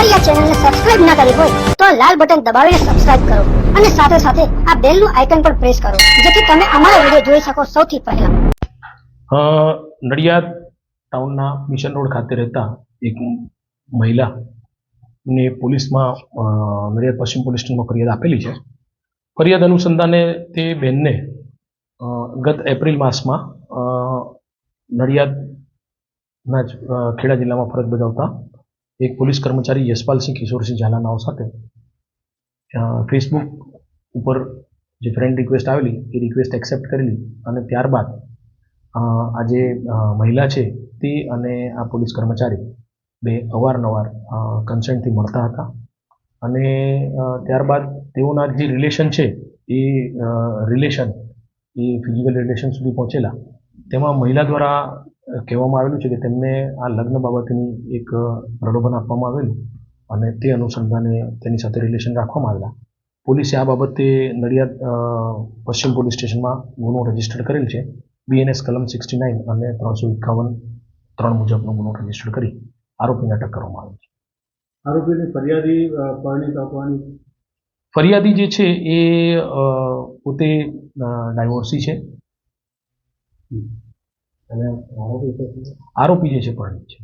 અમારી આ ચેનલને સબસ્ક્રાઇબ ના કરી હોય તો આ લાલ બટન દબાવીને સબસ્ક્રાઇબ કરો અને સાથે સાથે આ બેલનું આઇકન પણ પ્રેસ કરો જેથી તમે અમારા વીડિયો જોઈ શકો સૌથી પહેલા. નડિયાદ ટાઉનના મિશન રોડ ખાતે રહેતા એક મહિલા ને પોલીસમાં નડિયાદ પશ્ચિમ પોલીસ સ્ટેશનમાં ફરિયાદ આપેલી છે. ફરિયાદ અનુસંધાને તે બેનને અ, ગત એપ્રિલ માસમાં નડિયાદના જ ખેડા જિલ્લામાં ફરજ બજાવતા એક પોલીસ કર્મચારી યશપાલસિંહ કિશોરસિંહ ઝાલાનાઓ સાથે ફેસબુક ઉપર જે ફ્રેન્ડ રિક્વેસ્ટ આવેલી, એ રિક્વેસ્ટ એક્સેપ્ટ કરેલી અને ત્યારબાદ આ જે મહિલા છે તે અને આ પોલીસ કર્મચારી બે અવારનવાર કન્સર્નથી મળતા હતા અને ત્યારબાદ તેઓના જે રિલેશન છે એ રિલેશન એ ફિઝિકલ રિલેશન સુધી પહોંચેલા. તેમાં મહિલા દ્વારા કહેવામાં આવેલું છે કે તેમને આ લગ્ન બાબતની એક પ્રલોભન આપવામાં આવેલું અને તે અનુસંધાને તેની સાથે રિલેશન રાખવામાં આવેલા. પોલીસે આ બાબતે નડિયાદ પશ્ચિમ પોલીસ સ્ટેશનમાં ગુનો રજિસ્ટર કરેલ છે. બીએનએસ કલમ સિક્સટી નાઇન અને ત્રણસો એકાવન ત્રણ મુજબનો ગુનો રજિસ્ટર કરી આરોપીને અટક કરવામાં આવ્યો છે. આરોપીની ફરિયાદી અ, પરણિત આપવાની ફરિયાદી જે છે એ પોતે ડાયવોર્સી છે. આરોપી જે છે પરણિત છે.